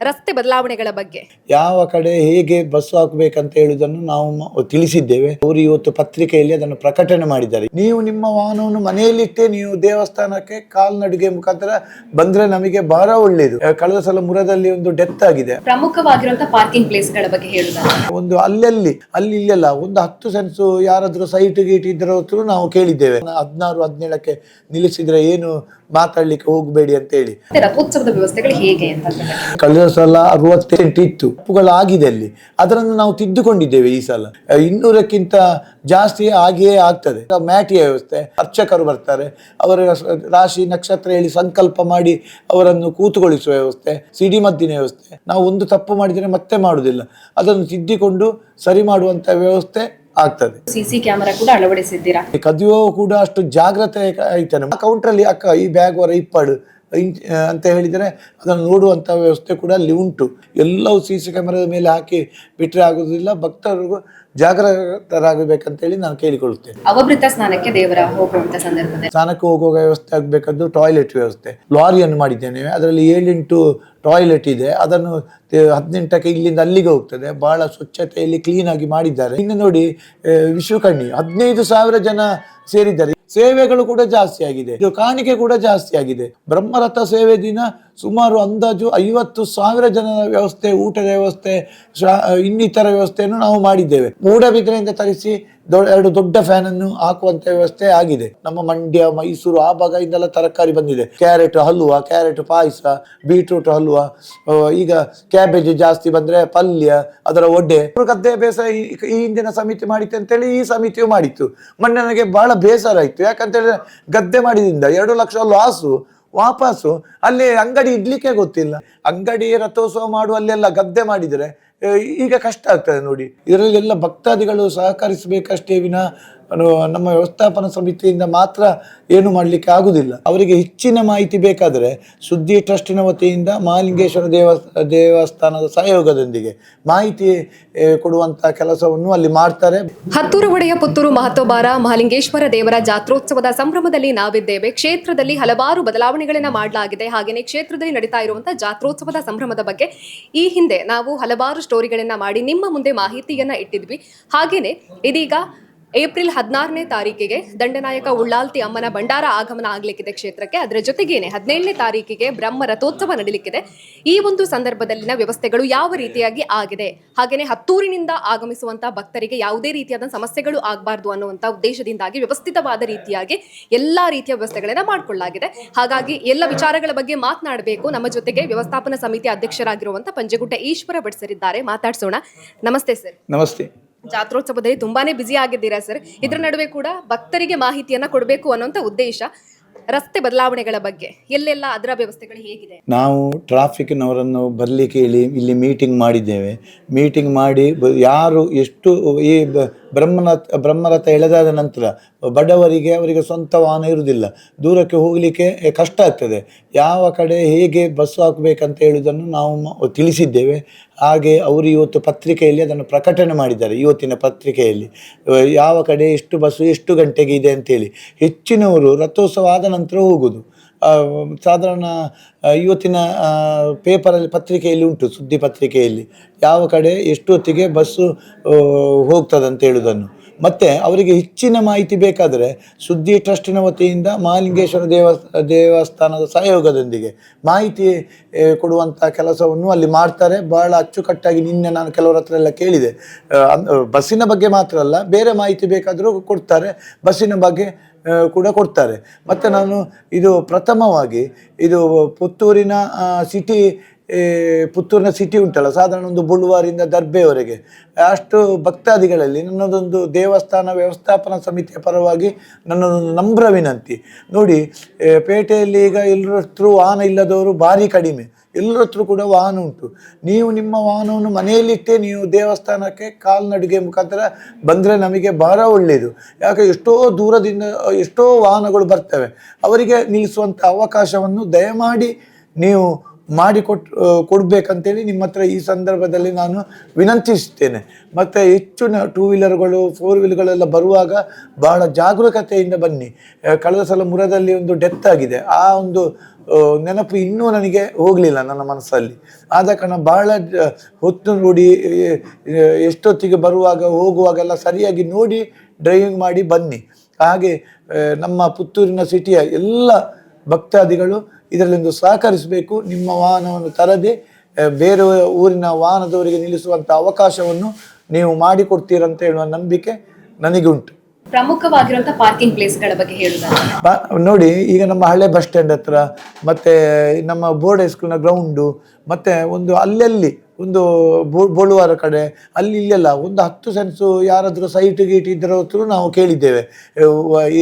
ರಸ್ತೆ ಬದಲಾವಣೆಗಳ ಬಗ್ಗೆ. ಯಾವ ಕಡೆ ಹೇಗೆ ಬಸ್ ಹಾಕಬೇಕಂತ ಹೇಳುವುದನ್ನು ನಾವು ಮ- ತಿಳಿಸಿದ್ದೇವೆ. ಅವರು ಇವತ್ತು ಪತ್ರಿಕೆಯಲ್ಲಿ ಅದನ್ನು ಪ್ರಕಟಣೆ ಮಾಡಿದ್ದಾರೆ. ನೀವು ನಿಮ್ಮ ವಾಹನವನ್ನು ಮನೆಯಲ್ಲಿಟ್ಟೇ ನೀವು ದೇವಸ್ಥಾನಕ್ಕೆ ಕಾಲ್ನಡಿಗೆ ಮುಖಾಂತರ ಬಂದ್ರೆ ನಮಗೆ ಬಹಳ ಒಳ್ಳೆಯದು ಆ, ಕಳೆದ ಸಲ ಮುರದಲ್ಲಿ ಒಂದು ಡೆತ್ ಆಗಿದೆ. ಪ್ರಮುಖವಾಗಿರುವಂತಹ ಪಾರ್ಕಿಂಗ್ ಪ್ಲೇಸ್ಗಳ ಬಗ್ಗೆ ಹೇಳುವುದಾದ್ರೆ ಒಂದು ಅಲ್ಲಲ್ಲಿ ಅಲ್ಲಿ ಇಲ್ಲೆಲ್ಲ ಒಂದು ಹತ್ತು ಸೆನ್ಸು ಯಾರಾದ್ರೂ ಸೈಟ್ ಗೀಟ್ ಇದ್ರ ಹತ್ರ ನಾವು ಕೇಳಿದ್ದೇವೆ. ಹದಿನಾರು ಹದಿನೇಳಕ್ಕೆ ನಿಲ್ಲಿಸಿದ್ರೆ ಏನು ಮಾತಾಡ್ಲಿಕ್ಕೆ ಹೋಗಬೇಡಿ ಅಂತ ಹೇಳಿ ರಥೋತ್ಸವದ ವ್ಯವಸ್ಥೆಗಳು ಹೇಗೆ ಕಳೆದ ಸಲ ಅರವತ್ತೆಂಟು ಇತ್ತು ತಪ್ಪುಗಳಾಗಿದೆ ಅಲ್ಲಿ. ಅದರನ್ನು ನಾವು ತಿದ್ದುಕೊಂಡಿದ್ದೇವೆ ಈ ಸಲ. ಇನ್ನೂರಕ್ಕಿಂತ ಜಾಸ್ತಿ ಆಗಿಯೇ ಆಗ್ತದೆ. ಮ್ಯಾಟಿಯ ವ್ಯವಸ್ಥೆ ಅರ್ಚಕರು ಬರ್ತಾರೆ ಅವರ ರಾಶಿ ನಕ್ಷತ್ರ ಹೇಳಿ ಸಂಕಲ್ಪ ಮಾಡಿ ಅವರನ್ನು ಕೂತುಗೊಳಿಸುವ ವ್ಯವಸ್ಥೆ ಸಿಡಿಮದ್ದಿನ ವ್ಯವಸ್ಥೆ. ನಾವು ಒಂದು ತಪ್ಪು ಮಾಡಿದರೆ ಮತ್ತೆ ಮಾಡುವುದಿಲ್ಲ. ಅದನ್ನು ತಿದ್ದಿಕೊಂಡು ಸರಿ ಮಾಡುವಂತ ವ್ಯವಸ್ಥೆ ಆಗ್ತದೆ. ಸಿಸಿ ಕ್ಯಾಮೆರಾ ಕೂಡ ಅಳವಡಿಸಿದ್ದೀರಾ? ಕದಿಯೋ ಕೂಡ ಅಷ್ಟು ಜಾಗ್ರತೆ ಆಯ್ತಾನೆ ಕೌಂಟರ್ ಅಲ್ಲಿ ಅಕ್ಕ ಈ ಬ್ಯಾಗ್ ವರ ಇಪ್ಪಾಡು ಅಂತ ಹೇಳಿದರೆ ಅದನ್ನು ನೋಡುವಂಥ ವ್ಯವಸ್ಥೆ ಕೂಡ ಅಲ್ಲಿ ಉಂಟು. ಎಲ್ಲವೂ ಸಿ ಸಿ ಕ್ಯಾಮೆರಾದ ಮೇಲೆ ಹಾಕಿ ಬಿಟ್ಟರೆ ಆಗೋದಿಲ್ಲ. ಭಕ್ತರಿಗೂ ಜಾಗೃತರಾಗಬೇಕಂತೇಳಿ ನಾನು ಕೇಳಿಕೊಳ್ಳುತ್ತೇನೆ. ಅವಭೃತ ಸ್ನಾನಕ್ಕೆ ದೇವರ ಹೋಗುವಂತ ಸಂದರ್ಭದಲ್ಲಿ. ಸ್ನಾನಕ್ಕೆ ಹೋಗುವ ವ್ಯವಸ್ಥೆ ಆಗಬೇಕಾದ್ದು ಟಾಯ್ಲೆಟ್ ವ್ಯವಸ್ಥೆ. ಲಾರಿಯನ್ನು ಮಾಡಿದ್ದೇನೆ. ಅದರಲ್ಲಿ ಏಳೆಂಟು ಟಾಯ್ಲೆಟ್ ಇದೆ. ಅದನ್ನು ಹದಿನೆಂಟಕ್ಕೆ ಇಲ್ಲಿಂದ ಅಲ್ಲಿಗೆ ಹೋಗ್ತದೆ. ಬಹಳ ಸ್ವಚ್ಛತೆಯಲ್ಲಿ ಕ್ಲೀನ್ ಆಗಿ ಮಾಡಿದ್ದಾರೆ. ಇನ್ನು ನೋಡಿ ವಿಶ್ವಕರ್ಣಿ ಹದಿನೈದು ಸಾವಿರ ಜನ ಸೇರಿದ್ದಾರೆ. ಸೇವೆಗಳು ಕೂಡ ಜಾಸ್ತಿ ಆಗಿದೆ. ಕಾಣಿಕೆ ಕೂಡ ಜಾಸ್ತಿ ಆಗಿದೆ. ಬ್ರಹ್ಮರಥ ಸೇವೆ ದಿನ ಸುಮಾರು ಅಂದಾಜು ಐವತ್ತು ಸಾವಿರ ಜನರ ವ್ಯವಸ್ಥೆ, ಊಟದ ವ್ಯವಸ್ಥೆ ಇನ್ನಿತರ ವ್ಯವಸ್ಥೆಯನ್ನು ನಾವು ಮಾಡಿದ್ದೇವೆ. ಮೂಡಬಿದ್ರೆಯಿಂದ ತರಿಸಿ ಎರಡು ದೊಡ್ಡ ಫ್ಯಾನ್ ಅನ್ನು ಹಾಕುವಂತ ವ್ಯವಸ್ಥೆ ಆಗಿದೆ. ನಮ್ಮ ಮಂಡ್ಯ, ಮೈಸೂರು ಆ ಭಾಗದಿಂದೆಲ್ಲ ತರಕಾರಿ ಬಂದಿದೆ. Carrot halwa, carrot payasa, beetroot halwa ಈಗ ಕ್ಯಾಬೇಜ್ ಜಾಸ್ತಿ ಬಂದ್ರೆ ಪಲ್ಯ, ಅದರ ಒಡ್ಡೆ ಗದ್ದೆ ಬೇಸಾಯ ಈ ಹಿಂದಿನ ಸಮಿತಿ ಮಾಡಿತ್ತು ಅಂತೇಳಿ ಈ ಸಮಿತಿಯು ಮಾಡಿತ್ತು. ಮೊನ್ನೆ ನನಗೆ ಬಹಳ ಬೇಸರ ಆಯ್ತು. ಯಾಕಂತ ಹೇಳಿದ್ರೆ ಗದ್ದೆ ಮಾಡಿದಿಂದ ಎರಡು ಲಕ್ಷ ಲಾಸು ವಾಪಸ್ಸು. ಅಲ್ಲಿ ಅಂಗಡಿ ಇಡ್ಲಿಕ್ಕೆ ಗೊತ್ತಿಲ್ಲ. ಅಂಗಡಿ ರಥೋತ್ಸವ ಮಾಡುವಲ್ಲೆಲ್ಲ ಗದ್ದೆ ಮಾಡಿದರೆ ಈಗ ಕಷ್ಟ ಆಗ್ತದೆ ನೋಡಿ. ಇದರಲ್ಲೆಲ್ಲ ಭಕ್ತಾದಿಗಳು ಸಹಕರಿಸಬೇಕಷ್ಟೇ ವಿನ ನಮ್ಮ ವ್ಯವಸ್ಥಾಪನಾ ಸಮಿತಿಯಿಂದ ಮಾತ್ರ ಏನು ಮಾಡಲಿಕ್ಕೆ ಆಗುವುದಿಲ್ಲ ಅವರಿಗೆ ಹೆಚ್ಚಿನ ಮಾಹಿತಿ ಬೇಕಾದರೆ ಸುದ್ದಿ ಟ್ರಸ್ಟಿನ ವತಿಯಿಂದ ಮಹಾಲಿಂಗೇಶ್ವರ ದೇವ, ದೇವಸ್ಥಾನದ ಸಹಯೋಗದೊಂದಿಗೆ ಮಾಹಿತಿ ಕೊಡುವಂತಹ ಕೊಡುವಂತ ಕೆಲಸವನ್ನು ಅಲ್ಲಿ ಮಾಡ್ತಾರೆ. ಹತ್ತೂರು ಒಡೆಯ ಪುತ್ತೂರು ಮಹತ್ವಬಾರ ಮಹಾಲಿಂಗೇಶ್ವರ ದೇವರ ಜಾತ್ರೋತ್ಸವದ ಸಂಭ್ರಮದಲ್ಲಿ ನಾವಿದ್ದೇವೆ. ಕ್ಷೇತ್ರದಲ್ಲಿ ಹಲವಾರು ಬದಲಾವಣೆಗಳನ್ನ ಮಾಡಲಾಗಿದೆ. ಹಾಗೆಯೇ ಕ್ಷೇತ್ರದಲ್ಲಿ ನಡೀತಾ ಇರುವಂತಹ ಜಾತ್ರೋತ್ಸವದ ಸಂಭ್ರಮದ ಬಗ್ಗೆ ಈ ಹಿಂದೆ ನಾವು ಹಲವಾರು ಸ್ಟೋರಿಗಳನ್ನ ಮಾಡಿ ನಿಮ್ಮ ಮುಂದೆ ಮಾಹಿತಿಯನ್ನ ಇಟ್ಟಿದ್ವಿ. ಹಾಗೇನೆ ಇದೀಗ ಏಪ್ರಿಲ್ ಹದಿನಾರನೇ ತಾರೀಕಿಗೆ ದಂಡನಾಯಕ ಉಳ್ಳಾಲ್ತಿ ಅಮ್ಮನ ಭಂಡಾರ ಆಗಮನ ಆಗ್ಲಿಕ್ಕಿದೆ ಕ್ಷೇತ್ರಕ್ಕೆ. ಅದರ ಜೊತೆಗೇನೆ ಹದಿನೇಳನೇ ತಾರೀಕಿಗೆ ಬ್ರಹ್ಮ ರಥೋತ್ಸವ ನಡೀಲಿಕ್ಕಿದೆ. ಈ ಒಂದು ಸಂದರ್ಭದಲ್ಲಿನ ವ್ಯವಸ್ಥೆಗಳು ಯಾವ ರೀತಿಯಾಗಿ ಆಗಿದೆ? ಹಾಗೇನೆ ಹತ್ತೂರಿನಿಂದ ಆಗಮಿಸುವಂತಹ ಭಕ್ತರಿಗೆ ಯಾವುದೇ ರೀತಿಯಾದ ಸಮಸ್ಯೆಗಳು ಆಗಬಾರ್ದು ಅನ್ನುವಂತ ಉದ್ದೇಶದಿಂದಾಗಿ ವ್ಯವಸ್ಥಿತವಾದ ರೀತಿಯಾಗಿ ಎಲ್ಲಾ ರೀತಿಯ ವ್ಯವಸ್ಥೆಗಳನ್ನ ಮಾಡಿಕೊಳ್ಳಲಾಗಿದೆ. ಹಾಗಾಗಿ ಎಲ್ಲ ವಿಚಾರಗಳ ಬಗ್ಗೆ ಮಾತನಾಡಬೇಕು. ನಮ್ಮ ಜೊತೆಗೆ ವ್ಯವಸ್ಥಾಪನಾ ಸಮಿತಿ ಅಧ್ಯಕ್ಷರಾಗಿರುವಂತಹ ಪಂಜಗುಡ್ಡ ಈಶ್ವರ ಬಡ್ಸರಿದ್ದಾರೆ ಮಾತಾಡಿಸೋಣ. ನಮಸ್ತೆ ಸರ್. ನಮಸ್ತೆ. ಜಾತ್ರೋತ್ಸವದಲ್ಲಿ ತುಂಬಾನೇ ಬ್ಯುಸಿ ಆಗಿದ್ದೀರಾ ಸರ್ ಇದ್ರ ನಡುವೆ ಕೂಡ ಭಕ್ತರಿಗೆ ಮಾಹಿತಿಯನ್ನ ಕೊಡಬೇಕು ಅನ್ನೋಂಥ ಉದ್ದೇಶ ರಸ್ತೆ ಬದಲಾವಣೆಗಳ ಬಗ್ಗೆ. ಎಲ್ಲೆಲ್ಲ ಅದರ ವ್ಯವಸ್ಥೆಗಳು ಹೇಗಿದೆ? ನಾವು ಟ್ರಾಫಿಕ್ನವರನ್ನು ಬರಲಿಕ್ಕೆ ಹೇಳಿ ಇಲ್ಲಿ ಮೀಟಿಂಗ್ ಮಾಡಿದ್ದೇವೆ. ಮೀಟಿಂಗ್ ಮಾಡಿ ಯಾರು ಎಷ್ಟು, ಈ ಬ- ಬ್ರಹ್ಮರಥ ಬ್ರಹ್ಮರಥ ಎಳೆದಾದ ನಂತರ ಬಡವರಿಗೆ ಅವರಿಗೆ ಸ್ವಂತ ವಾಹನ ಇರುವುದಿಲ್ಲ. ದೂರಕ್ಕೆ ಹೋಗಲಿಕ್ಕೆ ಕಷ್ಟ ಆಗ್ತದೆ. ಯಾವ ಕಡೆ ಹೇಗೆ ಬಸ್ ಹಾಕಬೇಕಂತ ಹೇಳುವುದನ್ನು ನಾವು ತಿಳಿಸಿದ್ದೇವೆ. ಹಾಗೆ ಅವರು ಇವತ್ತು ಪತ್ರಿಕೆಯಲ್ಲಿ ಅದನ್ನು ಪ್ರಕಟಣೆ ಮಾಡಿದ್ದಾರೆ, ಇವತ್ತಿನ ಪತ್ರಿಕೆಯಲ್ಲಿ. ಯಾವ ಕಡೆ ಎಷ್ಟು ಬಸ್ಸು ಎಷ್ಟು ಗಂಟೆಗೆ ಇದೆ ಅಂತೇಳಿ. ಹೆಚ್ಚಿನವರು ರಥೋತ್ಸವ ಆದ ನಂತರ ಹೋಗುವುದು ಸಾಧಾರಣ ಇವತ್ತಿನ ಪೇಪರಲ್ಲಿ, ಪತ್ರಿಕೆಯಲ್ಲಿ ಉಂಟು, ಸುದ್ದಿ ಪತ್ರಿಕೆಯಲ್ಲಿ. ಯಾವ ಕಡೆ ಎಷ್ಟು ಹೊತ್ತಿಗೆ ಬಸ್ಸು ಹೋಗ್ತದಂತ ಹೇಳುವುದನ್ನು ಮತ್ತು ಅವರಿಗೆ ಹೆಚ್ಚಿನ ಮಾಹಿತಿ ಬೇಕಾದರೆ ಸುದ್ದಿ ಟ್ರಸ್ಟಿನ ವತಿಯಿಂದ ಮಹಾಲಿಂಗೇಶ್ವರ ದೇವಸ್ಥ ದೇವಸ್ಥಾನದ ಸಹಯೋಗದೊಂದಿಗೆ ಮಾಹಿತಿ ಕೊಡುವಂಥ ಕೆಲಸವನ್ನು ಅಲ್ಲಿ ಮಾಡ್ತಾರೆ. ಬಹಳ ಅಚ್ಚುಕಟ್ಟಾಗಿ ನಿನ್ನೆ ನಾನು ಕೆಲವರ ಹತ್ರ ಎಲ್ಲ ಕೇಳಿದೆ ಬಸ್ಸಿನ ಬಗ್ಗೆ ಮಾತ್ರ ಅಲ್ಲ, ಬೇರೆ ಮಾಹಿತಿ ಬೇಕಾದರೂ ಕೊಡ್ತಾರೆ. ಬಸ್ಸಿನ ಬಗ್ಗೆ ಕೂಡ ಕೊಡ್ತಾರೆ. ಮತ್ತು ನಾನು ಇದು ಪ್ರಥಮವಾಗಿ ಇದು ಪುತ್ತೂರಿನ ಸಿಟಿ ಪುತ್ತೂರಿನ ಸಿಟಿ ಉಂಟಲ್ಲ, ಸಾಧಾರಣ ಒಂದು ಬುಳುವಾರಿಂದ ದರ್ಬೆವರೆಗೆ ಅಷ್ಟು ಭಕ್ತಾದಿಗಳಲ್ಲಿ ನನ್ನದೊಂದು ದೇವಸ್ಥಾನ ವ್ಯವಸ್ಥಾಪನಾ ಸಮಿತಿಯ ಪರವಾಗಿ ನನ್ನದೊಂದು ನಮ್ರ ವಿನಂತಿ. ನೋಡಿ ಪೇಟೆಯಲ್ಲಿ ಈಗ ಎಲ್ಲರ ಹತ್ರ ವಾಹನ ಇಲ್ಲದವರು ಭಾರಿ ಕಡಿಮೆ. ಎಲ್ಲರ ಹತ್ರ ಕೂಡ ವಾಹನ ಉಂಟು. ನೀವು ನಿಮ್ಮ ವಾಹನವನ್ನು ಮನೆಯಲ್ಲಿಟ್ಟೇ ನೀವು ದೇವಸ್ಥಾನಕ್ಕೆ ಕಾಲ್ನಡುಗೆ ಮುಖಾಂತರ ಬಂದರೆ ನಮಗೆ ಭಾರ ಒಳ್ಳೆಯದು ಯಾಕೆ ಎಷ್ಟೋ ದೂರದಿಂದ, ಎಷ್ಟೋ ವಾಹನಗಳು ಬರ್ತವೆ. ಅವರಿಗೆ ನಿಲ್ಲಿಸುವಂಥ ಅವಕಾಶವನ್ನು ದಯಮಾಡಿ ನೀವು ಮಾಡಿಕೊಟ್ ಕೊಡಬೇಕಂತೇಳಿ ನಿಮ್ಮ ಹತ್ರ ಈ ಸಂದರ್ಭದಲ್ಲಿ ನಾನು ವಿನಂತಿಸುತ್ತೇನೆ. ಮತ್ತು ಹೆಚ್ಚು ಟೂ ವೀಲರ್ಗಳು ಫೋರ್ ವೀಲರ್ಗಳೆಲ್ಲ ಬರುವಾಗ ಬಹಳ ಜಾಗರೂಕತೆಯಿಂದ ಬನ್ನಿ. ಕಳೆದ ಸಲ ಮುರದಲ್ಲಿ ಒಂದು ಡೆತ್ ಆಗಿದೆ. ಆ ಒಂದು ನೆನಪು ಇನ್ನೂ ನನಗೆ ಹೋಗಲಿಲ್ಲ ನನ್ನ ಮನಸ್ಸಲ್ಲಿ. ಆದ ಕಾರಣ ಬಹಳ ಹೊತ್ತು ನೋಡಿ ಎಷ್ಟೊತ್ತಿಗೆ ಬರುವಾಗ, ಹೋಗುವಾಗೆಲ್ಲ ಸರಿಯಾಗಿ ನೋಡಿ ಡ್ರೈವಿಂಗ್ ಮಾಡಿ ಬನ್ನಿ. ಹಾಗೆ ನಮ್ಮ ಪುತ್ತೂರಿನ ಸಿಟಿಯ ಎಲ್ಲ ಭಕ್ತಾದಿಗಳು ಇದರಲ್ಲಿಂದು ಸಹಕರಿಸಬೇಕು. ನಿಮ್ಮ ವಾಹನವನ್ನು ತರದೆ ಬೇರೆ ಊರಿನ ವಾಹನದವರಿಗೆ ನಿಲ್ಲಿಸುವಂಥ ಅವಕಾಶವನ್ನು ನೀವು ಮಾಡಿಕೊಡ್ತೀರಂತ ಹೇಳುವ ನಂಬಿಕೆ ನನಗೆ ಉಂಟು ಪ್ರಮುಖವಾಗಿರುವಂತಹ ಪಾರ್ಕಿಂಗ್ ಪ್ಲೇಸ್ಗಳ ಬಗ್ಗೆ ಹೇಳುದ ನೋಡಿ ಈಗ ನಮ್ಮ ಹಳೆ ಬಸ್ ಸ್ಟ್ಯಾಂಡ್ ಹತ್ರ ಮತ್ತೆ ನಮ್ಮ ಬೋರ್ಡ್ ಹೈಸ್ಕೂಲ್ನ ಗ್ರೌಂಡು ಮತ್ತೆ ಒಂದು ಅಲ್ಲಲ್ಲಿ ಒಂದು ಬೋಳುವಾರ ಕಡೆ, ಅಲ್ಲಿ ಇಲ್ಲೆಲ್ಲ ಒಂದು ಹತ್ತು ಸೆನ್ಸು ಯಾರಾದರೂ ಸೈಟ್ ಗೀಟ್ ಇದ್ರ ಹತ್ರ ನಾವು ಕೇಳಿದ್ದೇವೆ.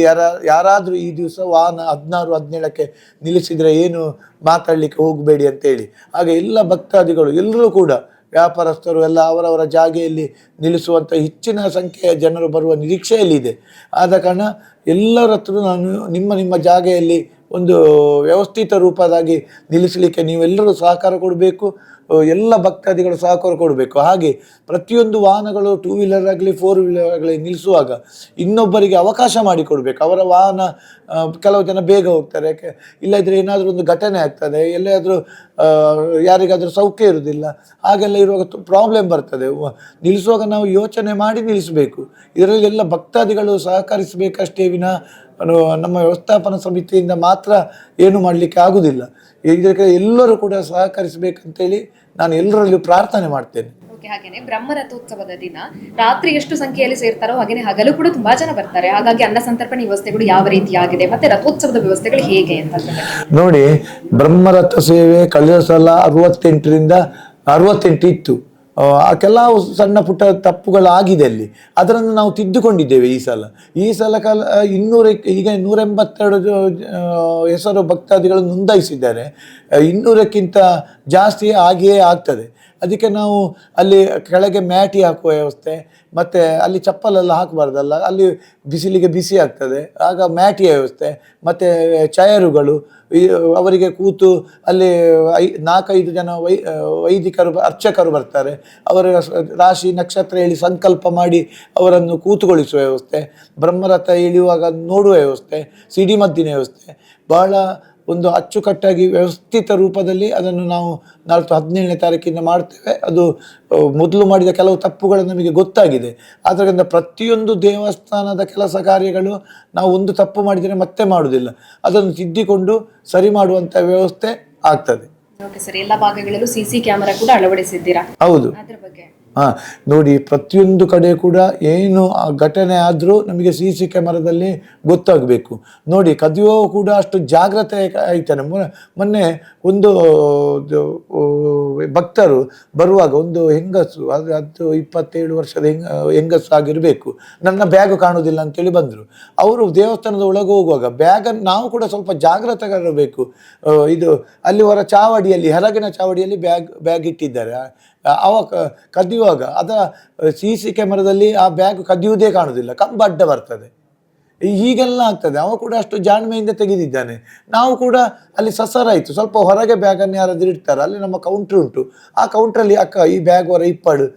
ಯಾರ, ಯಾರಾದರೂ ಈ ದಿವಸ ವಾಹನ ಹದಿನಾರು, ಹದಿನೇಳಕ್ಕೆ ನಿಲ್ಲಿಸಿದರೆ ಏನು ಮಾತಾಡಲಿಕ್ಕೆ ಹೋಗಬೇಡಿ ಅಂತೇಳಿ. ಹಾಗೆ ಎಲ್ಲ ಭಕ್ತಾದಿಗಳು, ಎಲ್ಲರೂ ಕೂಡ ವ್ಯಾಪಾರಸ್ಥರು ಎಲ್ಲ ಅವರವರ ಜಾಗೆಯಲ್ಲಿ ನಿಲ್ಲಿಸುವಂಥ ಹೆಚ್ಚಿನ ಸಂಖ್ಯೆಯ ಜನರು ಬರುವ ನಿರೀಕ್ಷೆಯಲ್ಲಿದೆ. ಆದ ಕಾರಣ ಎಲ್ಲರ ಹತ್ರ ನಾನು ನಿಮ್ಮ ನಿಮ್ಮ ಜಾಗೆಯಲ್ಲಿ ಒಂದು ವ್ಯವಸ್ಥಿತ ರೂಪದಾಗಿ ನಿಲ್ಲಿಸಲಿಕ್ಕೆ ನೀವೆಲ್ಲರೂ ಸಹಕಾರ ಕೊಡಬೇಕು. ಎಲ್ಲ ಭಕ್ತಾದಿಗಳು ಸಹಕಾರ ಕೊಡಬೇಕು. ಹಾಗೆ ಪ್ರತಿಯೊಂದು ವಾಹನಗಳು ಟೂ ವೀಲರ್ ಆಗಲಿ ಫೋರ್ ವೀಲರ್ ಆಗಲಿ ನಿಲ್ಲಿಸುವಾಗ ಇನ್ನೊಬ್ಬರಿಗೆ ಅವಕಾಶ ಮಾಡಿಕೊಡ್ಬೇಕು. ಅವರ ವಾಹನ ಕೆಲವು ಜನ ಬೇಗ ಹೋಗ್ತಾರೆ. ಇಲ್ಲದ್ರೆ ಏನಾದರೂ ಒಂದು ಘಟನೆ ಆಗ್ತದೆ. ಎಲ್ಲಿಯಾದರೂ ಯಾರಿಗಾದರೂ ಸೌಖ್ಯ ಇರುವುದಿಲ್ಲ. ಹಾಗೆಲ್ಲ ಇರುವಾಗ ಪ್ರಾಬ್ಲಮ್ ಬರ್ತದೆ. ನಿಲ್ಲಿಸುವಾಗ ನಾವು ಯೋಚನೆ ಮಾಡಿ ನಿಲ್ಲಿಸಬೇಕು ಇದರಲ್ಲಿ ಎಲ್ಲ ಭಕ್ತಾದಿಗಳು ಸಹಕರಿಸಬೇಕಷ್ಟೇ ವಿನ ನಮ್ಮ ವ್ಯವಸ್ಥಾಪನಾ ಸಮಿತಿಯಿಂದ ಮಾತ್ರ ಏನು ಮಾಡಲಿಕ್ಕೆ ಆಗುವುದಿಲ್ಲ ಇದಕ್ಕೆ ಎಲ್ಲರೂ ಕೂಡ ಸಹಕರಿಸಬೇಕಂತೇಳಿ ನಾನು ಎಲ್ಲರಲ್ಲೂ ಪ್ರಾರ್ಥನೆ ಮಾಡ್ತೇನೆ. ಓಕೆ ಹಾಗೇನೆ ಬ್ರಹ್ಮ ರಥೋತ್ಸವದ ದಿನ ರಾತ್ರಿ ಎಷ್ಟು ಸಂಖ್ಯೆಯಲ್ಲಿ ಸೇರ್ತಾರೋ ಹಾಗೇನೆ ಹಗಲು ಕೂಡ ತುಂಬಾ ಜನ ಬರ್ತಾರೆ. ಹಾಗಾಗಿ ಅನ್ನ ಸಂತರ್ಪಣೆ ವ್ಯವಸ್ಥೆಗಳು ಯಾವ ರೀತಿಯಾಗಿದೆ ಮತ್ತೆ ರಥೋತ್ಸವದ ವ್ಯವಸ್ಥೆಗಳು ಹೇಗೆ ಅಂತ ನೋಡಿ ಬ್ರಹ್ಮರಥ ಸೇವೆ ಕಳೆದ ಸಲ ಅರವತ್ತೆಂಟರಿಂದ ಅರವತ್ತೆಂಟು ಇತ್ತು. ಆ, ಕೆಲವು ಸಣ್ಣ ಪುಟ್ಟ ತಪ್ಪುಗಳಾಗಿದೆ ಅಲ್ಲಿ. ಅದನ್ನು ನಾವು ತಿದ್ದುಕೊಂಡಿದ್ದೇವೆ ಈ ಸಲ. ಈ ಸಲ ಕಾಲ ಇನ್ನೂರ ಈಗ ನೂರ ಎಂಬತ್ತೆರಡು ಜ- ಆ, ಹೆಸರು ಭಕ್ತಾದಿಗಳು ನೋಂದಾಯಿಸಿದ್ದಾರೆ. ಇನ್ನೂರಕ್ಕಿಂತ ಜಾಸ್ತಿ ಆಗಿಯೇ ಆಗ್ತದೆ. ಅದಕ್ಕೆ ನಾವು ಅಲ್ಲಿ ಕೆಳಗೆ ಮ್ಯಾಟಿ ಹಾಕುವ ವ್ಯವಸ್ಥೆ, ಮತ್ತು ಅಲ್ಲಿ ಚಪ್ಪಲೆಲ್ಲ ಹಾಕಬಾರ್ದಲ್ಲ, ಅಲ್ಲಿ ಬಿಸಿಲಿಗೆ ಬಿಸಿ ಆಗ್ತದೆ, ಆಗ ಮ್ಯಾಟಿಯ ವ್ಯವಸ್ಥೆ, ಮತ್ತು ಚಯರುಗಳು ಅವರಿಗೆ ಕೂತು ಅಲ್ಲಿ ಐ, ನಾಲ್ಕೈದು ಜನ ವೈ ವೈದಿಕರು, ಅರ್ಚಕರು ಬರ್ತಾರೆ, ಅವರ ರಾಶಿ ನಕ್ಷತ್ರ ಹೇಳಿ ಸಂಕಲ್ಪ ಮಾಡಿ ಅವರನ್ನು ಕೂತುಗೊಳಿಸುವ ವ್ಯವಸ್ಥೆ, ಬ್ರಹ್ಮರಥ ಇಳಿಯುವಾಗ ನೋಡುವ ವ್ಯವಸ್ಥೆ, ಸಿಡಿಮದ್ದಿನ ವ್ಯವಸ್ಥೆ, ಬಹಳ ಒಂದು ಅಚ್ಚುಕಟ್ಟಾಗಿ ವ್ಯವಸ್ಥಿತ ರೂಪದಲ್ಲಿ ಅದನ್ನು ನಾವು ನಾಲ್ಕು ಹದಿನೇಳನೇ ತಾರೀಕಿಂದ ಮಾಡ್ತೇವೆ. ಅದು ಮೊದಲು ಮಾಡಿದ ಕೆಲವು ತಪ್ಪುಗಳು ನಮಗೆ ಗೊತ್ತಾಗಿದೆ. ಆದ್ದರಿಂದ ಪ್ರತಿಯೊಂದು ದೇವಸ್ಥಾನದ ಕೆಲಸ ಕಾರ್ಯಗಳು ನಾವು ಒಂದು ತಪ್ಪು ಮಾಡಿದರೆ ಮತ್ತೆ ಮಾಡುವುದಿಲ್ಲ. ಅದನ್ನು ತಿದ್ದಿಕೊಂಡು ಸರಿ ಮಾಡುವಂಥ ವ್ಯವಸ್ಥೆ ಆಗ್ತದೆ. ಓಕೆ ಸರ್ ಎಲ್ಲ ಭಾಗಗಳಲ್ಲೂ ಸಿ ಸಿ ಕ್ಯಾಮೆರಾ ಕೂಡ ಅಳವಡಿಸಿದ್ದೀರಾ? ಹೌದು. ಅದರ ಬಗ್ಗೆ. ಹಾಂ ನೋಡಿ, ಪ್ರತಿಯೊಂದು ಕಡೆ ಕೂಡ ಏನು ಆ ಘಟನೆ ಆದರೂ ನಮಗೆ ಸಿ ಸಿ ಕ್ಯಾಮರಾದಲ್ಲಿ ಗೊತ್ತಾಗಬೇಕು. ನೋಡಿ, ಕದಿಯೋ ಕೂಡ ಅಷ್ಟು ಜಾಗ್ರತೆ ಆಯ್ತಾನೆ ಮೊನ್ನೆ- ಒಂದು ಭಕ್ತರು ಬರುವಾಗ ಒಂದು ಹೆಂಗಸು, ಅದು ಹತ್ತು ಇಪ್ಪತ್ತೇಳು ವರ್ಷದ ಹೆಂಗ, ಹೆಂಗಸು ಆಗಿರಬೇಕು. ನನ್ನ ಬ್ಯಾಗ್ ಕಾಣೋದಿಲ್ಲ ಅಂತೇಳಿ ಬಂದರು. ಅವರು ದೇವಸ್ಥಾನದ ಒಳಗೆ ಹೋಗುವಾಗ ಬ್ಯಾಗನ್ನು ನಾವು ಕೂಡ ಸ್ವಲ್ಪ ಜಾಗ್ರತೆಗಾರಬೇಕು ಇದು, ಅಲ್ಲಿ ಹೊರ ಚಾವಡಿಯಲ್ಲಿ, ಹೊರಗಿನ ಚಾವಡಿಯಲ್ಲಿ ಬ್ಯಾಗ್ ಬ್ಯಾಗ್ ಇಟ್ಟಿದ್ದಾರೆ. ಅವ ಕದಿಯುವಾಗ. ಅದರ ಸಿ ಸಿ ಕ್ಯಾಮರಾದಲ್ಲಿ ಆ ಬ್ಯಾಗ್ ಕದಿಯುವುದೇ ಕಾಣುವುದಿಲ್ಲ. ಕಂಬ ಅಡ್ಡ ಬರ್ತದೆ ಹೀಗೆಲ್ಲ ಆಗ್ತದೆ. ಅವ ಕೂಡ ಅಷ್ಟು ಜಾಣ್ಮೆಯಿಂದ ತೆಗೆದಿದ್ದಾನೆ. ನಾವು ಕೂಡ ಅಲ್ಲಿ ಸಸರಾಯಿತು. ಸ್ವಲ್ಪ ಹೊರಗೆ ಬ್ಯಾಗನ್ನು ಯಾರಾದರೂ ಇಡ್ತಾರೆ? ಅಲ್ಲಿ ನಮ್ಮ ಕೌಂಟ್ರ್ ಉಂಟು. ಆ ಕೌಂಟ್ರಲ್ಲಿ ಅಕ್ಕ, ಈ ಬ್ಯಾಗ್ ಹೊರ ಇಪ್ಪಡು.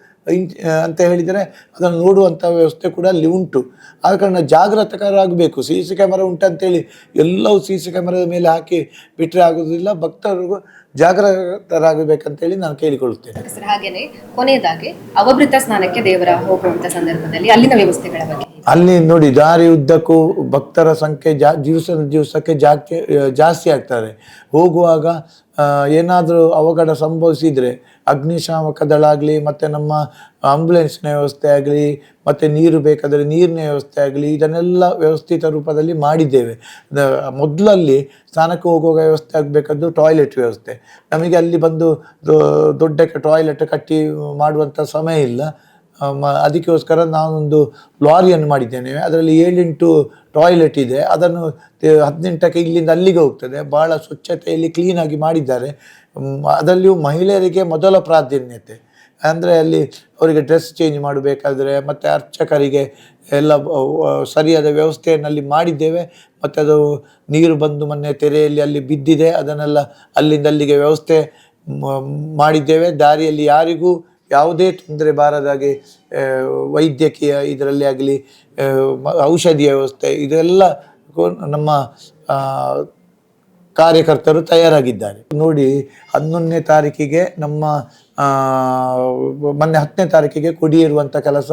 ಅಂತ ಹೇಳಿದರೆ ಅದನ್ನು ನೋಡುವಂಥ ವ್ಯವಸ್ಥೆ ಕೂಡ ಅಲ್ಲಿ ಉಂಟು. ಆದ ಕಾರಣ ಜಾಗೃತಕರಾಗಬೇಕು ಸಿ ಸಿ ಕ್ಯಾಮರಾ ಉಂಟಂತೇಳಿ ಎಲ್ಲವೂ ಸಿ ಸಿ ಕ್ಯಾಮರಾದ ಮೇಲೆ ಹಾಕಿ ಬಿಟ್ಟರೆ ಆಗೋದಿಲ್ಲ ಭಕ್ತರಿಗೂ ಜಾಗೃತರಾಗಬೇಕಂತೇಳಿ ನಾನು ಕೇಳಿಕೊಳ್ಳುತ್ತೇನೆ. ಸರ್ ಹಾಗೇನೆ ಕೊನೆಯದಾಗಿ ಅವಭೃತ ಸ್ನಾನಕ್ಕೆ ದೇವರ ಹೋಗುವಂತ ಸಂದರ್ಭದಲ್ಲಿ ಅಲ್ಲಿನ ವ್ಯವಸ್ಥೆಗಳ ಬಗ್ಗೆ ಅಲ್ಲಿ ನೋಡಿ ದಾರಿ ಉದ್ದಕ್ಕೂ ಭಕ್ತರ ಸಂಖ್ಯೆ ಜಾ ದಿವಸ ದಿವಸಕ್ಕೆ ಜಾಸ್ತಿ ಜಾಸ್ತಿ ಆಗ್ತಾರೆ. ಹೋಗುವಾಗ ಏನಾದರೂ ಅವಘಡ ಸಂಭವಿಸಿದರೆ ಅಗ್ನಿಶಾಮಕ ದಳ ಆಗಲಿ ಮತ್ತು ನಮ್ಮ ಆಂಬ್ಯುಲೆನ್ಸ್ನ ವ್ಯವಸ್ಥೆ ಆಗಲಿ, ಮತ್ತು ನೀರು ಬೇಕಾದರೆ ನೀರಿನ ವ್ಯವಸ್ಥೆ ಆಗಲಿ, ಇದನ್ನೆಲ್ಲ ವ್ಯವಸ್ಥಿತ ರೂಪದಲ್ಲಿ ಮಾಡಿದ್ದೇವೆ. ಮೊದಲಲ್ಲಿ ಸ್ನಾನಕ್ಕೆ ಹೋಗುವಾಗ ವ್ಯವಸ್ಥೆ ಆಗಬೇಕಾದ್ದು ಟಾಯ್ಲೆಟ್ ವ್ಯವಸ್ಥೆ. ನಮಗೆ ಅಲ್ಲಿ ಬಂದು ದೊಡ್ಡಕ್ಕೆ ಟಾಯ್ಲೆಟ್ ಕಟ್ಟಿ ಮಾಡುವಂಥ ಸಮಯ ಇಲ್ಲ. ಅದಕ್ಕೋಸ್ಕರ ನಾನೊಂದು ಲಾರಿಯನ್ನು ಮಾಡಿದ್ದೇನೆ. ಅದರಲ್ಲಿ ಏಳೆಂಟು ಟಾಯ್ಲೆಟ್ ಇದೆ. ಅದನ್ನು ಹದಿನೆಂಟಕ್ಕೆ ಇಲ್ಲಿಂದ ಅಲ್ಲಿಗೆ ಹೋಗ್ತದೆ. ಭಾಳ ಸ್ವಚ್ಛತೆಯಲ್ಲಿ ಕ್ಲೀನಾಗಿ ಮಾಡಿದ್ದಾರೆ. ಅದರಲ್ಲಿಯೂ ಮಹಿಳೆಯರಿಗೆ ಮೊದಲ ಪ್ರಾಧಾನ್ಯತೆ. ಅಂದರೆ ಅಲ್ಲಿ ಅವರಿಗೆ ಡ್ರೆಸ್ ಚೇಂಜ್ ಮಾಡಬೇಕಾದ್ರೆ, ಮತ್ತು ಅರ್ಚಕರಿಗೆ ಎಲ್ಲ ಸರಿಯಾದ ವ್ಯವಸ್ಥೆಯಲ್ಲಿ ಮಾಡಿದ್ದೇವೆ. ಮತ್ತು ಅದು ನೀರು ಬಂದು ಮೊನ್ನೆ ತೆರೆಯಲ್ಲಿ ಅಲ್ಲಿ ಬಿದ್ದಿದೆ. ಅದನ್ನೆಲ್ಲ ಅಲ್ಲಿಂದ ಅಲ್ಲಿಗೆ ವ್ಯವಸ್ಥೆ ಮಾಡಿದ್ದೇವೆ. ದಾರಿಯಲ್ಲಿ ಯಾರಿಗೂ ಯಾವುದೇ ತೊಂದರೆ ಬಾರದಾಗೆ ವೈದ್ಯಕೀಯ ಇದರಲ್ಲಿ ಆಗಲಿ ಔಷಧಿಯ ವ್ಯವಸ್ಥೆ ಇದೆಲ್ಲ ನಮ್ಮ ಕಾರ್ಯಕರ್ತರು ತಯಾರಾಗಿದ್ದಾರೆ. ನೋಡಿ ಹನ್ನೊಂದನೇ ತಾರೀಕಿಗೆ ನಮ್ಮ ಮೊನ್ನೆ ಹತ್ತನೇ ತಾರೀಕಿಗೆ ಕುಡಿಯಿರುವಂಥ ಕೆಲಸ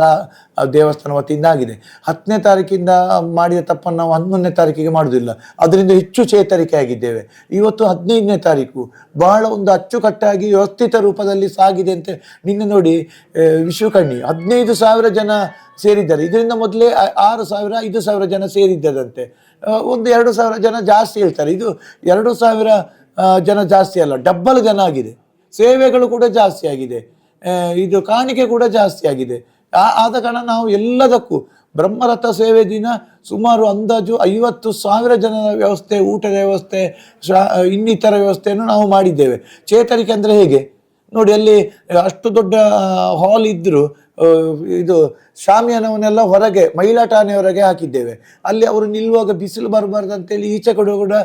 ದೇವಸ್ಥಾನ ವತಿಯಿಂದ ಆಗಿದೆ. ಹತ್ತನೇ ತಾರೀಕಿಂದ ಮಾಡಿದ ತಪ್ಪನ್ನು ನಾವು ಹನ್ನೊಂದನೇ ತಾರೀಕಿಗೆ ಮಾಡುವುದಿಲ್ಲ ಅದರಿಂದ ಹೆಚ್ಚು ಚೇತರಿಕೆ ಆಗಿದ್ದೇವೆ. ಇವತ್ತು ಹದಿನೈದನೇ ತಾರೀಕು. ಬಹಳ ಒಂದು ಅಚ್ಚುಕಟ್ಟಾಗಿ ವ್ಯವಸ್ಥಿತ ರೂಪದಲ್ಲಿ ಸಾಗಿದೆ ಅಂತ ನಿನ್ನೆ ನೋಡಿ ವಿಶ್ವಕರ್ಣಿ ಹದಿನೈದು ಸಾವಿರ ಜನ ಸೇರಿದ್ದಾರೆ. ಇದರಿಂದ ಮೊದಲೇ ಆರು ಸಾವಿರ ಐದು ಸಾವಿರ ಜನ ಸೇರಿದ್ದರಂತೆ. ಆ, ಒಂದು ಎರಡು ಸಾವಿರ ಜನ ಜಾಸ್ತಿ ಹೇಳ್ತಾರೆ. ಇದು ಎರಡು ಸಾವಿರ ಜನ ಜಾಸ್ತಿ ಅಲ್ಲ, ಡಬ್ಬಲ್ ಜನ ಆಗಿದೆ. ಸೇವೆಗಳು ಕೂಡ ಜಾಸ್ತಿ ಆಗಿದೆ. ಇದು ಕಾಣಿಕೆ ಕೂಡ ಜಾಸ್ತಿ ಆಗಿದೆ. ಆದ ಕಾರಣ ನಾವು ಎಲ್ಲದಕ್ಕೂ ಬ್ರಹ್ಮರಥ ಸೇವೆ ದಿನ ಸುಮಾರು ಅಂದಾಜು ಐವತ್ತು ಸಾವಿರ ಜನರ ವ್ಯವಸ್ಥೆ ಊಟದ ವ್ಯವಸ್ಥೆ ಇನ್ನಿತರ ವ್ಯವಸ್ಥೆಯನ್ನು ನಾವು ಮಾಡಿದ್ದೇವೆ. ಚೇತರಿಕೆ ಅಂದರೆ ಹೇಗೆ? ನೋಡಿ, ಅಲ್ಲಿ ಅಷ್ಟು ದೊಡ್ಡ ಹಾಲ್ ಇದ್ದರೂ ಇದು ಶಾಮಿಯಾನವನ್ನೆಲ್ಲ ಹೊರಗೆ ಮಹಿಳಾ ಠಾಣೆಯವರೆಗೆ ಹಾಕಿದ್ದೇವೆ. ಅಲ್ಲಿ ಅವರು ನಿಲ್ಲುವಾಗ ಬಿಸಿಲು ಬರಬಾರ್ದು ಅಂತೇಳಿ ಈಚೆ ಕಡೆ ಕೂಡ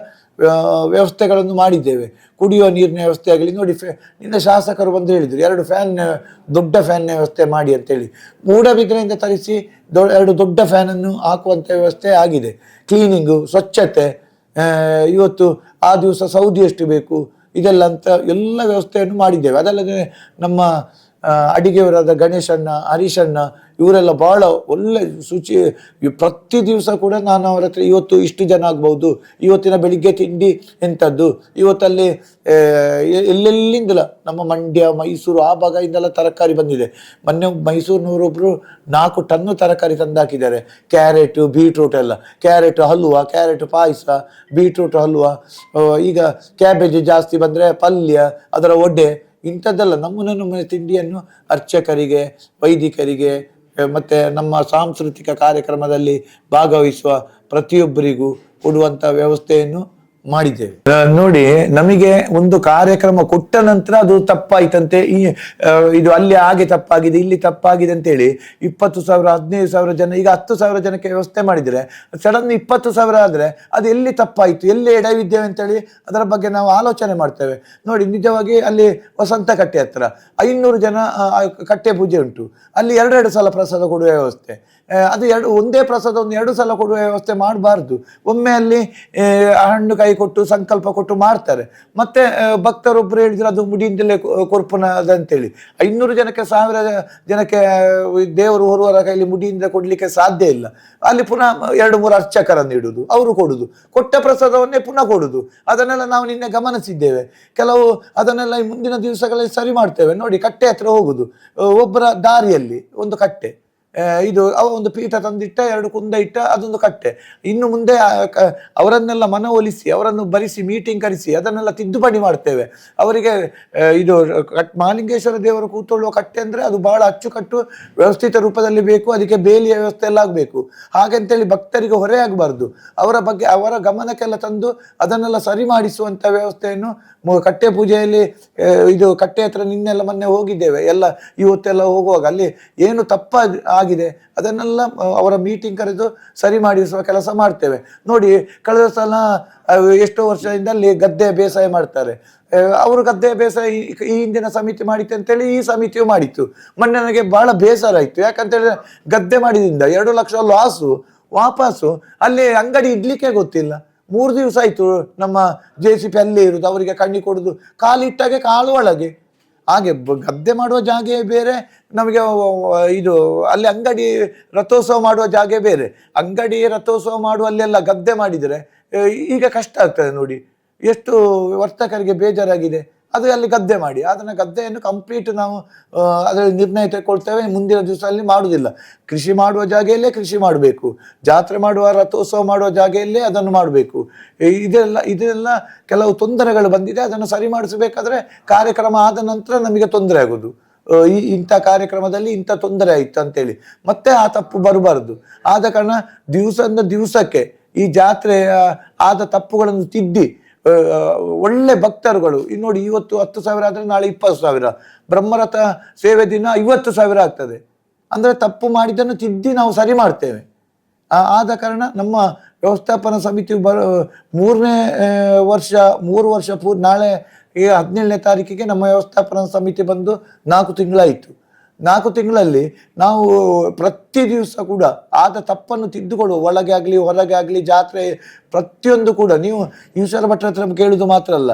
ವ್ಯವಸ್ಥೆಗಳನ್ನು ಮಾಡಿದ್ದೇವೆ. ಕುಡಿಯುವ ನೀರಿನ ವ್ಯವಸ್ಥೆ ಆಗಲಿ, ನೋಡಿ ಫೆ ನಿನ್ನ ಶಾಸಕರು ಬಂದು ಹೇಳಿದರು, ಎರಡು ಫ್ಯಾನ್, ದೊಡ್ಡ ಫ್ಯಾನ್ ವ್ಯವಸ್ಥೆ ಮಾಡಿ ಅಂತೇಳಿ. ಮೂಡಬಿದ್ರೆಯಿಂದ ತರಿಸಿ, ದೊ, ಎರಡು ದೊಡ್ಡ ಫ್ಯಾನನ್ನು ಹಾಕುವಂಥ ವ್ಯವಸ್ಥೆ ಆಗಿದೆ. ಕ್ಲೀನಿಂಗು, ಸ್ವಚ್ಛತೆ ಇವತ್ತು ಆ ದಿವಸ ಸೌದಿ ಎಷ್ಟು ಬೇಕು, ಇದೆಲ್ಲ ಅಂತ ಎಲ್ಲ ವ್ಯವಸ್ಥೆಯನ್ನು ಮಾಡಿದ್ದೇವೆ. ಅದಲ್ಲದೆ ನಮ್ಮ ಅಡಿಗೆಯವರಾದ ಗಣೇಶಣ್ಣ, ಹರೀಶಣ್ಣ, ಇವರೆಲ್ಲ ಭಾಳ ಒಳ್ಳೆ ಶುಚಿ, ಪ್ರತಿ ದಿವಸ ಕೂಡ ನಾನು ಅವರ ಹತ್ರ ಇವತ್ತು ಇಷ್ಟು ಜನ ಆಗ್ಬೋದು, ಇವತ್ತಿನ ಬೆಳಿಗ್ಗೆ ತಿಂಡಿ ಎಂಥದ್ದು ಇವತ್ತಲ್ಲಿ ಎಲ್ಲೆಲ್ಲಿಂದಲ ನಮ್ಮ ಮಂಡ್ಯ, ಮೈಸೂರು, ಆ ಭಾಗದಿಂದೆಲ್ಲ ತರಕಾರಿ ಬಂದಿದೆ. ಮೊನ್ನೆ ಮೈಸೂರಿನವರೊಬ್ಬರು ನಾಲ್ಕು ಟನ್ನು ತರಕಾರಿ ತಂದಾಕಿದ್ದಾರೆ. ಕ್ಯಾರೆಟು, ಬೀಟ್ರೂಟ್ ಎಲ್ಲ. Carrot halwa, carrot payasa, beetroot halwa ಈಗ ಕ್ಯಾಬೇಜ್ ಜಾಸ್ತಿ ಬಂದರೆ ಪಲ್ಯ, ಅದರ ಒಡ್ಡೆ ಇಂಥದ್ದೆಲ್ಲ ನಮ್ಮನ್ನು ನಮ್ಮನೆ ತಿಂಡಿಯನ್ನು ಅರ್ಚಕರಿಗೆ ವೈದಿಕರಿಗೆ ಮತ್ತು ನಮ್ಮ ಸಾಂಸ್ಕೃತಿಕ ಕಾರ್ಯಕ್ರಮದಲ್ಲಿ ಭಾಗವಹಿಸುವ ಪ್ರತಿಯೊಬ್ಬರಿಗೂ ಕೊಡುವಂಥ ವ್ಯವಸ್ಥೆಯನ್ನು ಮಾಡಿದ್ದೇವೆ. ನೋಡಿ, ನಮಗೆ ಒಂದು ಕಾರ್ಯಕ್ರಮ ಕೊಟ್ಟ ನಂತರ ಅದು ತಪ್ಪಾಯ್ತಂತೆ, ಈ ಇದು ಅಲ್ಲಿ ಹಾಗೆ ತಪ್ಪಾಗಿದೆ, ಇಲ್ಲಿ ತಪ್ಪಾಗಿದೆ ಅಂತೇಳಿ ಇಪ್ಪತ್ತು ಸಾವಿರ, ಹದಿನೈದು ಸಾವಿರ ಜನ, ಈಗ ಹತ್ತು ಸಾವಿರ ಜನಕ್ಕೆ ವ್ಯವಸ್ಥೆ ಮಾಡಿದರೆ, ಸಡನ್ ಇಪ್ಪತ್ತು ಸಾವಿರ ಆದರೆ ಅದು ಎಲ್ಲಿ ತಪ್ಪಾಯಿತು, ಎಲ್ಲಿ ಎಡವಿದ್ದೇವೆ ಅಂತೇಳಿ ಅದರ ಬಗ್ಗೆ ನಾವು ಆಲೋಚನೆ ಮಾಡ್ತೇವೆ. ನೋಡಿ, ನಿಜವಾಗಿ ಅಲ್ಲಿ ವಸಂತ ಕಟ್ಟೆ ಹತ್ರ ಐನೂರು ಜನ ಕಟ್ಟೆ ಪೂಜೆ ಉಂಟು. ಅಲ್ಲಿ ಎರಡೆರಡು ಸಲ ಪ್ರಸಾದ ಕೊಡುವ ವ್ಯವಸ್ಥೆ. ಅದು ಎರಡು, ಒಂದೇ ಪ್ರಸಾದ ಒಂದು ಎರಡು ಸಲ ಕೊಡುವ ವ್ಯವಸ್ಥೆ ಮಾಡಬಾರ್ದು. ಒಮ್ಮೆ ಅಲ್ಲಿ ಹಣ್ಣು ಕೊಟ್ಟು, ಸಂಕಲ್ಪ ಕೊಟ್ಟು ಮಾಡ್ತಾರೆ. ಮತ್ತೆ ಭಕ್ತರೊಬ್ಬರು ಹೇಳಿದ್ರು, ಅದು ಮುಡಿಯಿಂದಲೇ ಅಂತೇಳಿ ಐನೂರು ಜನಕ್ಕೆ, ಸಾವಿರ ಜನಕ್ಕೆ ದೇವರು ಹೊರುವರ ಕೈಲಿ ಮುಡಿಯಿಂದ ಕೊಡ್ಲಿಕ್ಕೆ ಸಾಧ್ಯ ಇಲ್ಲ. ಅಲ್ಲಿ ಪುನಃ ಎರಡು ಮೂರು ಅರ್ಚಕರನ್ನು ಇಡುದು ಅವರು ಕೊಡುದು. ಕೊಟ್ಟ ಪ್ರಸಾದವನ್ನೇ ಪುನಃ ಕೊಡುದು. ಅದನ್ನೆಲ್ಲ ನಾವು ನಿನ್ನೆ ಗಮನಿಸಿದ್ದೇವೆ. ಕೆಲವು ಅದನ್ನೆಲ್ಲ ಮುಂದಿನ ದಿವಸಗಳಲ್ಲಿ ಸರಿ ಮಾಡ್ತೇವೆ. ನೋಡಿ, ಕಟ್ಟೆ ಹತ್ರ ಹೋಗುದು. ಒಬ್ಬರ ದಾರಿಯಲ್ಲಿ, ಒಂದು ಕಟ್ಟೆ. ಇದು ಅವ ಒಂದು ಪೀಠ ತಂದಿಟ್ಟ, ಎರಡು ಕುಂದ ಇಟ್ಟ, ಅದೊಂದು ಕಟ್ಟೆ. ಇನ್ನು ಮುಂದೆ ಅವರನ್ನೆಲ್ಲ ಮನವೊಲಿಸಿ, ಅವರನ್ನು ಬರಿಸಿ ಮೀಟಿಂಗ್ ಕರೆಸಿ, ಅದನ್ನೆಲ್ಲ ತಿದ್ದುಪಡಿ ಮಾಡ್ತೇವೆ. ಅವರಿಗೆ ಇದು ಕಟ್ ಮಹಾಲಿಂಗೇಶ್ವರ ದೇವರು ಕೂತೊಳ್ಳುವ ಕಟ್ಟೆ ಅಂದರೆ ಅದು ಬಹಳ ಅಚ್ಚುಕಟ್ಟು ವ್ಯವಸ್ಥಿತ ರೂಪದಲ್ಲಿ ಬೇಕು, ಅದಕ್ಕೆ ಬೇಲಿಯ ವ್ಯವಸ್ಥೆ ಎಲ್ಲ ಆಗಬೇಕು. ಹಾಗೆಂತೇಳಿ ಭಕ್ತರಿಗೆ ಹೊರೆ ಆಗಬಾರ್ದು. ಅವರ ಬಗ್ಗೆ, ಅವರ ಗಮನಕ್ಕೆಲ್ಲ ತಂದು ಅದನ್ನೆಲ್ಲ ಸರಿ ಮಾಡಿಸುವಂಥ ವ್ಯವಸ್ಥೆಯನ್ನು ಕಟ್ಟೆ ಪೂಜೆಯಲ್ಲಿ ಇದು ಕಟ್ಟೆ ಹತ್ರ ನಿನ್ನೆಲ್ಲ ಮೊನ್ನೆ ಹೋಗಿದ್ದೇವೆ. ಎಲ್ಲ, ಇವತ್ತೆಲ್ಲ ಹೋಗುವಾಗ ಅಲ್ಲಿ ಏನು ತಪ್ಪ ಆಗಿದೆ. ಅದನ್ನೆಲ್ಲ ಅವರ ಮೀಟಿಂಗ್ ಕರೆದು ಸರಿ ಮಾಡಿಸುವ ಕೆಲಸ ಮಾಡ್ತೇವೆ. ನೋಡಿ, ಕಳೆದ ಸಲ ಎಷ್ಟೋ ವರ್ಷದಿಂದ ಅಲ್ಲಿ ಗದ್ದೆ ಬೇಸಾಯ ಮಾಡ್ತಾರೆ. ಅವರು ಗದ್ದೆ ಬೇಸಾಯ ಈ ಈ ಹಿಂದಿನ ಸಮಿತಿ ಮಾಡಿತ್ತು ಅಂತೇಳಿ ಈ ಸಮಿತಿಯು ಮಾಡಿತ್ತು. ಮೊನ್ನೆ ನನಗೆ ಬಹಳ ಬೇಸರ ಆಯಿತು. ಯಾಕಂತೇಳಿದ್ರೆ ಗದ್ದೆ ಮಾಡಿದಿಂದ ಎರಡು ಲಕ್ಷ ಲಾಸು ವಾಪಸ್ಸು, ಅಲ್ಲಿ ಅಂಗಡಿ ಇಡ್ಲಿಕ್ಕೆ ಗೊತ್ತಿಲ್ಲ. ಮೂರು ದಿವಸ ಆಯಿತು ನಮ್ಮ ಜೆ ಸಿ ಪಿ ಅಲ್ಲೇ ಇರುದು. ಅವರಿಗೆ ಕಣ್ಣಿ ಕೊಡುದು. ಕಾಲಿಟ್ಟಾಗೆ ಕಾಲು ಒಳಗೆ. ಹಾಗೆ ಗದ್ದೆ ಮಾಡುವ ಜಾಗೆ ಬೇರೆ, ನಮಗೆ ಇದು ಅಲ್ಲಿ ಅಂಗಡಿ ರಥೋತ್ಸವ ಮಾಡುವ ಜಾಗೆ ಬೇರೆ. ಅಂಗಡಿ ರಥೋತ್ಸವ ಮಾಡುವಲ್ಲೆಲ್ಲ ಗದ್ದೆ ಮಾಡಿದರೆ ಈಗ ಕಷ್ಟ ಆಗ್ತದೆ ನೋಡಿ. ಎಷ್ಟು ವರ್ತಕರಿಗೆ ಬೇಜಾರಾಗಿದೆ. ಅದು ಅಲ್ಲಿ ಗದ್ದೆ ಮಾಡಿ. ಅದನ್ನು ಗದ್ದೆಯನ್ನು ಕಂಪ್ಲೀಟ್ ನಾವು ಅದರಲ್ಲಿ ನಿರ್ಣಯ ತಗೊಳ್ತೇವೆ ಮುಂದಿನ ದಿವಸದಲ್ಲಿ ಮಾಡುವುದಿಲ್ಲ. ಕೃಷಿ ಮಾಡುವ ಜಾಗೆಯಲ್ಲೇ ಕೃಷಿ ಮಾಡಬೇಕು. ಜಾತ್ರೆ ಮಾಡುವ, ರಥೋತ್ಸವ ಮಾಡುವ ಜಾಗೆಯಲ್ಲೇ ಅದನ್ನು ಮಾಡಬೇಕು. ಇದೆಲ್ಲ ಇದೆಲ್ಲ ಕೆಲವು ತೊಂದರೆಗಳು ಬಂದಿದೆ. ಅದನ್ನು ಸರಿ ಮಾಡಿಸಬೇಕಾದ್ರೆ ಕಾರ್ಯಕ್ರಮ ಆದ ನಂತರ ನಮಗೆ ತೊಂದರೆ ಆಗೋದು. ಈ ಇಂಥ ಕಾರ್ಯಕ್ರಮದಲ್ಲಿ ಇಂಥ ತೊಂದರೆ ಆಯಿತು ಅಂತೇಳಿ. ಮತ್ತೆ ಆ ತಪ್ಪು ಬರಬಾರದು. ಆದ ಕಾರಣ ದಿವಸದಿಂದ ದಿವಸಕ್ಕೆ ಈ ಜಾತ್ರೆಯ ಆದ ತಪ್ಪುಗಳನ್ನು ತಿದ್ದಿ ಒಳ್ಳೆ ಭಕ್ತರುಗಳು. ಇನ್ನು ನೋಡಿ ಇವತ್ತು ಹತ್ತು ಸಾವಿರ ಆದರೆ ನಾಳೆ ಇಪ್ಪತ್ತು ಸಾವಿರ. ಬ್ರಹ್ಮರಥ ಸೇವೆ ದಿನ ಐವತ್ತು ಸಾವಿರ ಆಗ್ತದೆ. ಅಂದರೆ ತಪ್ಪು ಮಾಡಿದ್ದನ್ನು ತಿದ್ದಿ ನಾವು ಸರಿ ಮಾಡ್ತೇವೆ. ಆದ ಕಾರಣ ನಮ್ಮ ವ್ಯವಸ್ಥಾಪನಾ ಸಮಿತಿ ಬರ ಮೂರನೇ ವರ್ಷ, ಮೂರು ವರ್ಷ ಪೂರ್ ನಾಳೆ ಈ ಹದಿನೇಳನೇ ತಾರೀಕಿಗೆ ನಮ್ಮ ವ್ಯವಸ್ಥಾಪನಾ ಸಮಿತಿ ಬಂದು ನಾಲ್ಕು ತಿಂಗಳಾಯಿತು. ನಾಲ್ಕು ತಿಂಗಳಲ್ಲಿ ನಾವು ಪ್ರತಿ ದಿವಸ ಕೂಡ ಆದ ತಪ್ಪನ್ನು ತಿದ್ದುಕೊಳ್ಳುವ, ಒಳಗೆ ಆಗಲಿ, ಹೊರಗೆ ಆಗಲಿ, ಜಾತ್ರೆ ಪ್ರತಿಯೊಂದು ಕೂಡ ನೀವು ಈಶ್ವರ ಭಟ್ರ ಹತ್ರ ಕೇಳುವುದು ಮಾತ್ರ ಅಲ್ಲ.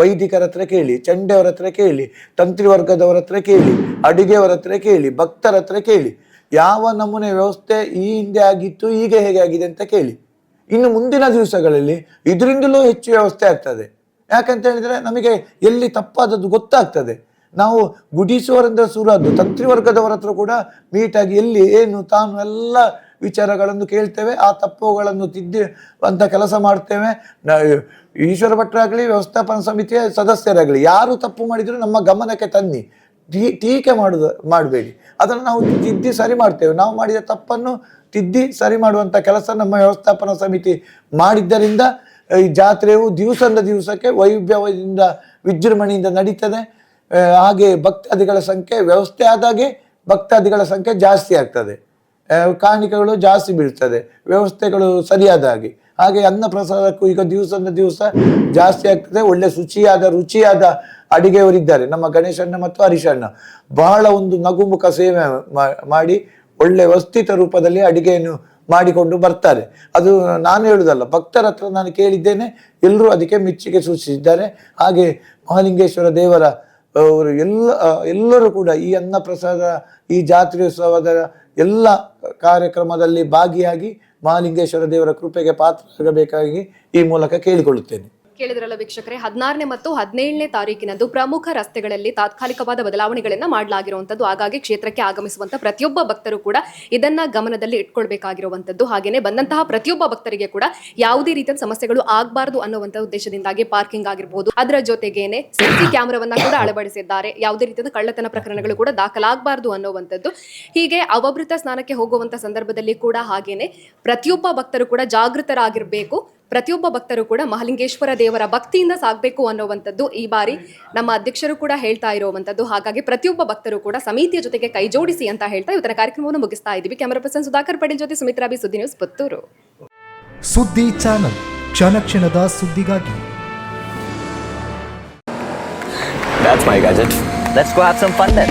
ವೈದಿಕರ ಹತ್ರ ಕೇಳಿ, ಚಂಡೆಯವರ ಹತ್ರ ಕೇಳಿ ತಂತ್ರಿ ವರ್ಗದವರ ಹತ್ರ ಕೇಳಿ, ಅಡಿಗೆಯವರ ಹತ್ರ ಕೇಳಿ, ಭಕ್ತರ ಹತ್ರ ಕೇಳಿ. ಯಾವ ನಮೂನೆ ವ್ಯವಸ್ಥೆ ಈ ಹಿಂದೆ ಆಗಿತ್ತು ಈಗ ಹೇಗೆ ಆಗಿದೆ ಅಂತ ಕೇಳಿ. ಇನ್ನು ಮುಂದಿನ ದಿವಸಗಳಲ್ಲಿ ಇದರಿಂದಲೂ ಹೆಚ್ಚು ವ್ಯವಸ್ಥೆ ಆಗ್ತದೆ. ಯಾಕಂತ ಹೇಳಿದ್ರೆ ನಮಗೆ ಎಲ್ಲಿ ತಪ್ಪಾದದ್ದು ಗೊತ್ತಾಗ್ತದೆ. ನಾವು ಗುಡಿಸುವರಿಂದ ಶುರು ತಂತ್ರಿ ವರ್ಗದವರ ಹತ್ರ ಕೂಡ ಮೀಟಾಗಿ ಎಲ್ಲಿ, ಏನು, ತಾನು ಎಲ್ಲ ವಿಚಾರಗಳನ್ನು ಕೇಳ್ತೇವೆ, ಆ ತಪ್ಪುಗಳನ್ನು ತಿದ್ದಿ ಅಂತ ಕೆಲಸ ಮಾಡ್ತೇವೆ. ಈಶ್ವರ ಭಟ್ರಾಗಲಿ, ವ್ಯವಸ್ಥಾಪನಾ ಸಮಿತಿಯ ಸದಸ್ಯರಾಗಲಿ, ಯಾರು ತಪ್ಪು ಮಾಡಿದ್ರು ನಮ್ಮ ಗಮನಕ್ಕೆ ತನ್ನಿ. ಟೀ- ಟೀಕೆ ಮಾಡುದು, ಮಾಡಬೇಡಿ. ಅದನ್ನು ನಾವು ತಿದ್ದಿ ಸರಿ ಮಾಡ್ತೇವೆ. ನಾವು ಮಾಡಿದ ತಪ್ಪನ್ನು ತಿದ್ದಿ ಸರಿ ಮಾಡುವಂಥ ಕೆಲಸ ನಮ್ಮ ವ್ಯವಸ್ಥಾಪನಾ ಸಮಿತಿ ಮಾಡಿದ್ದರಿಂದ ಈ ಜಾತ್ರೆಯು ದಿವಸದ ದಿವಸಕ್ಕೆ ವೈಭವದಿಂದ ವಿಜೃಂಭಣೆಯಿಂದ ನಡೀತದೆ. ಹಾಗೆ ಭಕ್ತಾದಿಗಳ ಸಂಖ್ಯೆ ವ್ಯವಸ್ಥೆ ಆದಾಗೆ ಭಕ್ತಾದಿಗಳ ಸಂಖ್ಯೆ ಜಾಸ್ತಿ ಆಗ್ತದೆ. ಕಾಣಿಕೆಗಳು ಜಾಸ್ತಿ ಬೀಳ್ತದೆ. ವ್ಯವಸ್ಥೆಗಳು ಸರಿಯಾದ ಹಾಗೆ. ಹಾಗೆ ಅನ್ನ ಪ್ರಸಾದಕ್ಕೂ ಈಗ ದಿವಸದಿಂದ ದಿವಸ ಜಾಸ್ತಿ ಆಗ್ತದೆ. ಒಳ್ಳೆ ಶುಚಿಯಾದ, ರುಚಿಯಾದ ಅಡಿಗೆಯವರಿದ್ದಾರೆ ನಮ್ಮ ಗಣೇಶಣ್ಣ ಮತ್ತು ಹರಿಶಣ್ಣ ಬಹಳ ಒಂದು ನಗುಮುಖ ಸೇವೆ ಮಾಡಿ ಒಳ್ಳೆ ವ್ಯವಸ್ಥಿತ ರೂಪದಲ್ಲಿ ಅಡಿಗೆಯನ್ನು ಮಾಡಿಕೊಂಡು ಬರ್ತಾರೆ. ಅದು ನಾನು ಹೇಳುದಲ್ಲ, ಭಕ್ತರ ಹತ್ರ ನಾನು ಕೇಳಿದ್ದೇನೆ. ಎಲ್ಲರೂ ಅದಕ್ಕೆ ಮೆಚ್ಚುಗೆ ಸೂಚಿಸಿದ್ದಾರೆ. ಹಾಗೆ ಮಹಾಲಿಂಗೇಶ್ವರ ದೇವರ ಅವರು ಎಲ್ಲ ಎಲ್ಲರೂ ಕೂಡ ಈ ಅನ್ನಪ್ರಸಾದ, ಈ ಜಾತ್ರೆಯೋತ್ಸವದ ಎಲ್ಲ ಕಾರ್ಯಕ್ರಮದಲ್ಲಿ ಭಾಗಿಯಾಗಿ ಮಹಾಲಿಂಗೇಶ್ವರ ದೇವರ ಕೃಪೆಗೆ ಪಾತ್ರರಾಗಬೇಕಾಗಿ ಈ ಮೂಲಕ ಕೇಳಿಕೊಳ್ಳುತ್ತೇನೆ. ಕೇಳಿದ್ರಲ್ಲ ವೀಕ್ಷಕರೇ, ಹದಿನಾರನೇ ಮತ್ತು ಹದಿನೇಳನೇ ತಾರೀಕಿನಂದು ಪ್ರಮುಖ ರಸ್ತೆಗಳಲ್ಲಿ ತಾತ್ಕಾಲಿಕವಾದ ಬದಲಾವಣೆಗಳನ್ನ ಮಾಡಲಾಗಿರುವಂತದ್ದು ಹಾಗಾಗಿ ಕ್ಷೇತ್ರಕ್ಕೆ ಆಗಮಿಸುವಂತ ಪ್ರತಿಯೊಬ್ಬ ಭಕ್ತರು ಕೂಡ ಇದನ್ನ ಗಮನದಲ್ಲಿ ಇಟ್ಕೊಳ್ಬೇಕಾಗಿರುವಂತದ್ದು ಹಾಗೇನೆ ಬಂದಂತಹ ಪ್ರತಿಯೊಬ್ಬ ಭಕ್ತರಿಗೆ ಕೂಡ ಯಾವುದೇ ರೀತಿಯ ಸಮಸ್ಯೆಗಳು ಆಗಬಾರದು ಅನ್ನುವಂತ ಉದ್ದೇಶದಿಂದಾಗಿ ಪಾರ್ಕಿಂಗ್ ಆಗಿರಬಹುದು ಅದರ ಜೊತೆಗೇನೆ ಸಿಸಿ ಕ್ಯಾಮೆರಾವನ್ನ ಕೂಡ ಅಳವಡಿಸಿದ್ದಾರೆ. ಯಾವುದೇ ರೀತಿಯ ಕಳ್ಳತನ ಪ್ರಕರಣಗಳು ಕೂಡ ದಾಖಲಾಗಬಾರದು ಅನ್ನುವಂಥದ್ದು. ಹೀಗೆ ಅವಭೃತ ಸ್ನಾನಕ್ಕೆ ಹೋಗುವಂತ ಸಂದರ್ಭದಲ್ಲಿ ಕೂಡ ಹಾಗೇನೆ ಪ್ರತಿಯೊಬ್ಬ ಭಕ್ತರು ಕೂಡ ಜಾಗೃತರಾಗಿರ್ಬೇಕು. ಪ್ರತಿಯೊಬ್ಬ ಭಕ್ತರು ಕೂಡ ಮಹಾಲಿಂಗೇಶ್ವರ ದೇವರ ಭಕ್ತಿಯಿಂದ ಸಾಗಬೇಕು ಅನ್ನುವಂಥದ್ದು ಈ ಬಾರಿ ನಮ್ಮ ಅಧ್ಯಕ್ಷರು ಕೂಡ ಹೇಳ್ತಾ ಇರುವಂಥದ್ದು. ಹಾಗಾಗಿ ಪ್ರತಿಯೊಬ್ಬ ಭಕ್ತರು ಕೂಡ ಸಮಿತಿಯ ಜೊತೆಗೆ ಕೈ ಜೋಡಿಸಿ ಅಂತ ಹೇಳ್ತಾ ಇವತ್ತಿನ ಕಾರ್ಯಕ್ರಮವನ್ನು ಮುಗಿಸ್ತಾ ಇದ್ದೀವಿ. ಕ್ಯಾಮರಾ ಪರ್ಸನ್ ಸುಧಾಕರ್ ಪಟೇಲ್ ಜೊತೆ Sumitra B Suddi news Puttur. Suddi channel. ಕ್ಷಣ ಕ್ಷಣದ ಸುದ್ದಿಗಾಗಿ. That's my gadget. Let's go have some fun then.